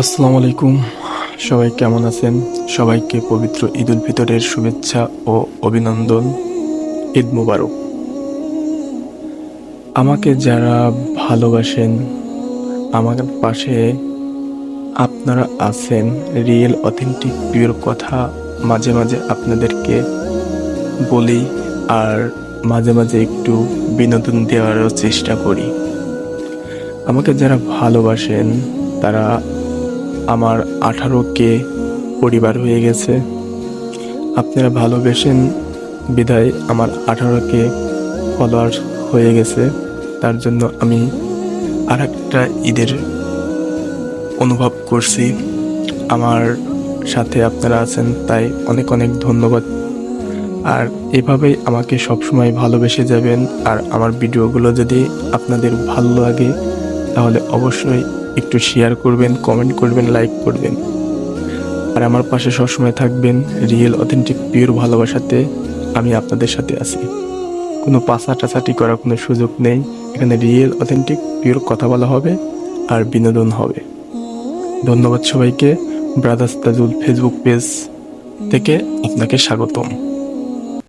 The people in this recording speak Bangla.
আসসালামু আলাইকুম। সবাই কেমন আছেন? সবাইকে পবিত্র ঈদ উল ফিতরের শুভেচ্ছা ও অভিনন্দন। ঈদ মুবারক। আমাকে যারা ভালোবাসেন, আমার পাশে আপনারা আছেন। রিয়েল, অথেন্টিক, পিওর কথা মাঝে মাঝে আপনাদেরকে বলি আর মাঝে মাঝে একটু বিনোদন দেওয়ারও চেষ্টা করি। আমাকে যারা ভালোবাসেন, তারা আমার আঠারো কে পরিবার হয়ে গেছে। আপনারা ভালোবেসেন বিদায় আমার আঠারো কে ফলোয়ার হয়ে গেছে। তার জন্য আমি আর একটা ঈদের অনুভব করছি। আমার সাথে আপনারা আছেন, তাই অনেক অনেক ধন্যবাদ। আর এভাবেই আমাকে সবসময় ভালোবেসে যাবেন। আর আমার ভিডিওগুলো যদি আপনাদের ভালো লাগে তাহলে অবশ্যই একটু শেয়ার করবেন কমেন্ট করবেন লাইক করবেন। আর আমার পাশে সবসময় থাকবেন রিয়েল অথেন্টিক পিওর ভালোবাসাতে আমি আপনাদের সাথে আছি। কোনো পাশা টাছাটি করার কোনো সুযোগ নেই। এখানে রিয়েল অথেন্টিক পিওর কথা বলা হবে আর বিনোদন হবে। ধন্যবাদ সবাইকে। ব্রাদার্স তাজুল ফেসবুক পেজ থেকে আপনাকে স্বাগতম।